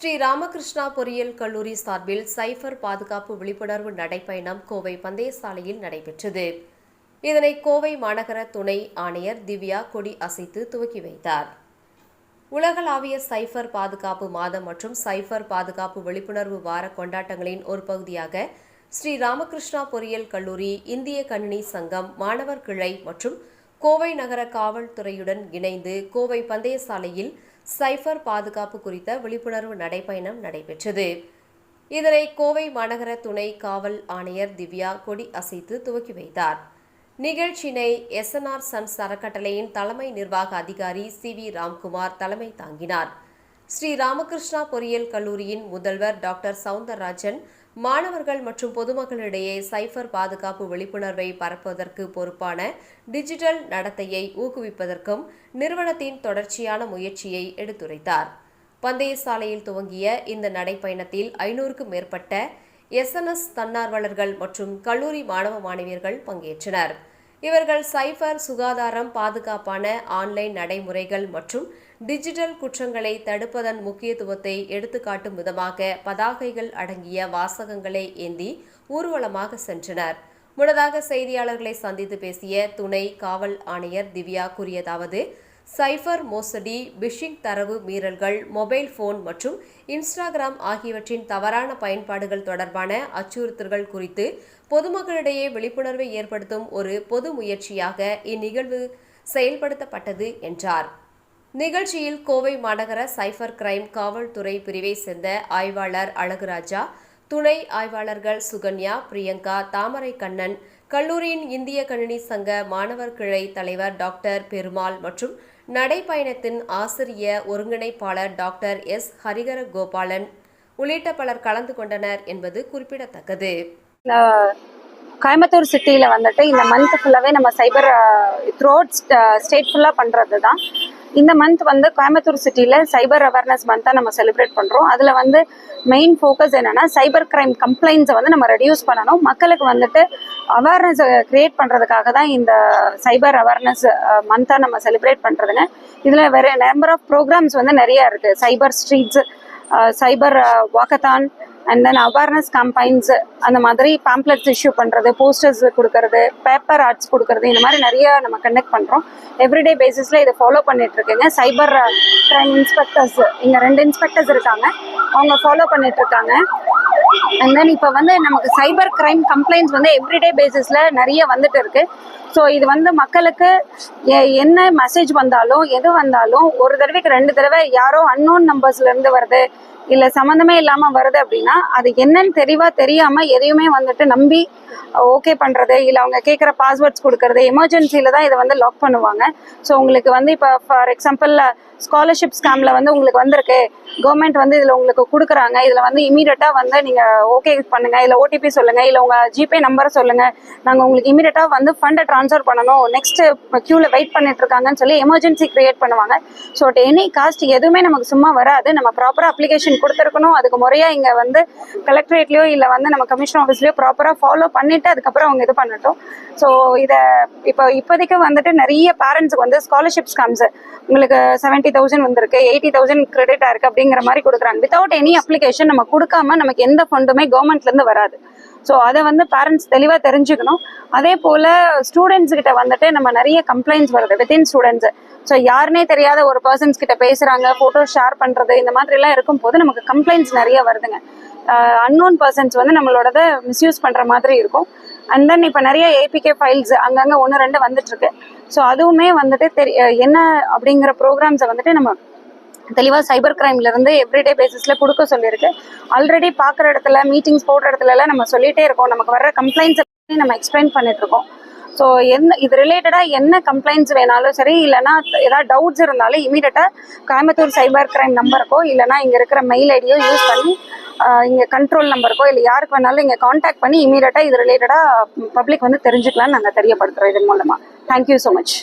ஸ்ரீ ராமகிருஷ்ணா பொறியியல் கல்லூரி சார்பில் சைபர் பாதுகாப்பு விழிப்புணர்வு நடைப்பயணம் கோவை பந்தயசாலையில் நடைபெற்றது. இதனை கோவை மாநகர துணை ஆணையர் திவ்யா கொடி அசைத்து துவக்கி வைத்தார். உலகளாவிய சைபர் பாதுகாப்பு மாதம் மற்றும் சைபர் பாதுகாப்பு விழிப்புணர்வு வார கொண்டாட்டங்களின் ஒரு பகுதியாக ஸ்ரீ ராமகிருஷ்ணா பொறியியல் கல்லூரி இந்திய கணினி சங்கம் மாணவர் கிளை மற்றும் கோவை நகர காவல்துறையுடன் இணைந்து கோவை பந்தயசாலையில் சைபர் பாதுகாப்பு குறித்த விழிப்புணர்வு நடைப்பயணம் நடைபெற்றது. இதனை கோவை மாநகர துணை காவல் ஆணையர் திவ்யா கொடி அசைத்து துவக்கி வைத்தார். நிகழ்ச்சியினை எஸ்என்ஆர் சன்ஸ் அறக்கட்டளையின் தலைமை நிர்வாக அதிகாரி சி வி ராம்குமார் தலைமை தாங்கினார். ஸ்ரீ ராமகிருஷ்ணா பொறியியல் கல்லூரியின் முதல்வர் டாக்டர் சவுந்தரராஜன் மாணவர்கள் மற்றும் பொதுமக்களிடையே சைபர் பாதுகாப்பு விழிப்புணர்வை பரப்புவதற்கு பொறுப்பான டிஜிட்டல் நடத்தையை ஊக்குவிப்பதற்கும் நிறுவனத்தின் தொடர்ச்சியான முயற்சியை எடுத்துரைத்தார். பந்தய சாலையில் துவங்கிய இந்த நடைப்பயணத்தில் ஐநூறுக்கும் மேற்பட்ட எஸ்என்எஸ் தன்னார்வலர்கள் மற்றும் கல்லூரி மாணவ மாணவியர்கள் பங்கேற்றனர். இவர்கள் சைபர் சுகாதாரம் பாதுகாப்பான ஆன்லைன் நடைமுறைகள் மற்றும் டிஜிட்டல் குற்றங்களை தடுப்பதன் முக்கியத்துவத்தை எடுத்துக்காட்டும் விதமாக பதாகைகள் அடங்கிய வாசகங்களை ஏந்தி ஊர்வலமாக சென்றனர். முன்னதாக செய்தியாளர்களை சந்தித்து பேசிய துணை காவல் ஆணையர் திவ்யா கூறியதாவது சைபர் மோசடி பிஷிங் தரவு மீறல்கள் மொபைல் போன் மற்றும் இன்ஸ்டாகிராம் ஆகியவற்றின் தவறான பயன்பாடுகள் தொடர்பான அச்சுறுத்தல்கள் குறித்து பொதுமக்களிடையே விழிப்புணர்வை ஏற்படுத்தும் ஒரு பொது முயற்சியாக இந்நிகழ்வு செயல்படுத்தப்பட்டது என்றார். நிகழ்ச்சியில் கோவை மாநகர சைபர் கிரைம் காவல்துறை பிரிவை சேர்ந்த ஆய்வாளர் அழகுராஜா துணை ஆய்வாளர்கள் சுகன்யா பிரியங்கா தாமரை கண்ணன் கல்லூரியின் இந்திய கணினி சங்க மாணவர் கிளை தலைவர் டாக்டர் பெருமாள் மற்றும் நடைப்பயணத்தின் ஆசிரிய ஒருங்கிணைப்பாளர் டாக்டர் எஸ். ஹரிகர கோபாலன் உள்ளிட்ட பலர் கலந்து கொண்டனர் என்பது குறிப்பிடத்தக்கது. கோயம்புத்தூர் சிட்டியில் வந்துட்டு இந்த மந்த் ஃபுல்லாகவே நம்ம சைபர் த்ரோட் ஸ்டேட் ஃபுல்லாக பண்ணுறது தான் இந்த மந்த் வந்து கோயம்புத்தூர் சிட்டியில் சைபர் அவேர்னஸ் மந்த்தாக நம்ம செலிப்ரேட் பண்ணுறோம் அதில் வந்து மெயின் ஃபோக்கஸ் என்னென்னா சைபர் கிரைம் கம்ப்ளைண்ட்ஸை வந்து நம்ம ரெடியூஸ் பண்ணணும். மக்களுக்கு வந்துட்டு அவேர்னஸ் க்ரியேட் பண்ணுறதுக்காக தான் இந்த சைபர் அவேர்னஸ் மந்த்தாக நம்ம செலிப்ரேட் பண்ணுறதுங்க இதில் வேறு நம்பர் ஆஃப் ப்ரோக்ராம்ஸ் வந்து நிறைய இருக்குது cyber streets cyber walkathon and then awareness campaigns அந்த மாதிரி பேம்ப்ளெட்ஸ் இஷ்யூ பண்ணுறது போஸ்டர்ஸ் கொடுக்கறது பேப்பர் ஆர்ட்ஸ் கொடுக்கறது இந்த மாதிரி நிறைய நம்ம கண்டக்ட் பண்ணுறோம் எவ்ரிடே பேசிஸில் இதை ஃபாலோ பண்ணிட்டு சைபர் கிரைம் இன்ஸ்பெக்டர்ஸ் இங்கே ரெண்டு இன்ஸ்பெக்டர்ஸ் இருக்காங்க. அவங்க ஃபாலோ பண்ணிட்டு இருக்காங்க. அண்ட் தென் இப்போ வந்து நமக்கு சைபர் கிரைம் கம்ப்ளைண்ட்ஸ் வந்து எவ்ரிடே பேசிஸில் நிறைய வந்துட்டு இருக்கு. ஸோ இது வந்து மக்களுக்கு எ- என்ன மெசேஜ் வந்தாலும் எது வந்தாலும் ஒரு தடவைக்கு ரெண்டு தடவை யாரோ அன்னோன் நம்பர்ஸ்லேருந்து வருது. இல்ல சம்மந்தமே இல்லாம வருது அப்படின்னா அது என்னன்னு தெளிவாக தெரியாம எதையுமே வந்துட்டு நம்பி ஓகே பண்றது இல்ல அவங்க கேட்குற பாஸ்வேர்ட்ஸ் கொடுக்கறது எமர்ஜென்சில தான் இதை வந்து லாக் பண்ணுவாங்க. ஸோ உங்களுக்கு வந்து இப்போ ஃபார் எக்ஸாம்பிள் ஸ்காலர்ஷிப் ஸ்கேம்ல வந்து உங்களுக்கு வந்திருக்கு. கவர்மெண்ட் வந்து இதுல உங்களுக்கு கொடுக்குறாங்க. இதுல வந்து இமீடியட்டா வந்து நீங்க ஓகே பண்ணுங்க. இல்ல ஓடிபி சொல்லுங்க. இல்ல உங்க ஜிபே நம்பரை சொல்லுங்க. நாங்க உங்களுக்கு இமீடியட்டா வந்து ஃபண்டை ட்ரான்ஸ்ஃபர் பண்ணணும். நெக்ஸ்ட் கியூல வெயிட் பண்ணிட்டு இருக்காங்கன்னு சொல்லி எமர்ஜென்சி கிரியேட் பண்ணுவாங்க. ஸோ அட் எனி காஸ்ட் எதுவுமே நமக்கு சும்மா வராது. நம்ம ப்ராப்பரா அப்ளிகேஷன் கொடுத்துருக்கணும். அதுக்கு முறையாக இங்கே வந்து கலெக்டரேட்லேயோ இல்லை வந்து நம்ம கமிஷன் ஆஃபீஸ்லேயோ ப்ராப்பராக ஃபாலோ பண்ணிவிட்டு அதுக்கப்புறம் அவங்க இது பண்ணட்டும். ஸோ இதை இப்போ இப்போதைக்கு வந்துட்டு நிறைய பேரண்ட்ஸுக்கு வந்து ஸ்காலர்ஷிப்ஸ் காம்ஸு உங்களுக்கு செவன்ட்டி தௌசண்ட் வந்திருக்கு எயிட்டி தௌசண்ட் கிரெடிட்டாக இருக்குது அப்படிங்கிற மாதிரி கொடுக்குறாங்க. வித்தவுட் எனி அப்ளிகேஷன் நம்ம கொடுக்காம நமக்கு எந்த ஃபண்டுமே கவர்மெண்ட்லேருந்து வராது. ஸோ அதை வந்து பேரண்ட்ஸ் தெளிவாக தெரிஞ்சுக்கணும். அதே போல் ஸ்டூடெண்ட்ஸ் கிட்ட வந்துட்டு நம்ம நிறைய கம்ப்ளைண்ட்ஸ் வருது வித்தின் ஸ்டூடெண்ட்ஸு ஸோ யாருனே தெரியாத ஒரு பர்சன்ஸ் கிட்ட பேசுகிறாங்க ஃபோட்டோ ஷேர் பண்ணுறது இந்த மாதிரிலாம் இருக்கும் போது நமக்கு கம்ப்ளைண்ட்ஸ் நிறைய வருதுங்க. அன்னோன் பர்சன்ஸ் வந்து நம்மளோடத மிஸ்யூஸ் பண்ணுற மாதிரி இருக்கும். அண்ட் தென் இப்போ நிறைய ஏபிகே ஃபைல்ஸ் அங்கங்கே ஒன்று ரெண்டு வந்துட்டு இருக்கு ஸோ அதுவுமே வந்துட்டு தெரி என்ன அப்படிங்கிற ப்ரோக்ராம்ஸை வந்துட்டு நம்ம தெளிவாக சைபர் கிரைம்ல இருந்து எவ்ரிடே பேசிஸ்ல கொடுக்க சொல்லியிருக்கு. ஆல்ரெடி பார்க்குற இடத்துல மீட்டிங்ஸ் போடுற இடத்துலலாம் நம்ம சொல்லிட்டே இருக்கோம். நமக்கு வர்ற கம்ப்ளைண்ட்ஸ் நம்ம எக்ஸ்பிளைன் பண்ணிட்டு இருக்கோம். ஸோ என்ன இது ரிலேட்டடாக என்ன கம்ப்ளைண்ட்ஸ் வேணாலும் சரி இல்லைன்னா ஏதாவது டவுட்ஸ் இருந்தாலும் இமீடியட்டாக கோயம்புத்தூர் சைபர் கிரைம் நம்பருக்கோ இல்லைன்னா இங்கே இருக்கிற மெயில் ஐடியோ யூஸ் பண்ணி இங்கே கண்ட்ரோல் நம்பருக்கோ இல்லை யாருக்கு வேணாலும் இங்கே காண்டாக்ட் பண்ணி இமீடியட்டாக இது ரிலேட்டடாக பப்ளிக் வந்து தெரிஞ்சுக்கலாம்னு நாங்கள் தெரியப்படுத்துகிறோம் இதன் மூலமாக தேங்க்யூ ஸோ மச்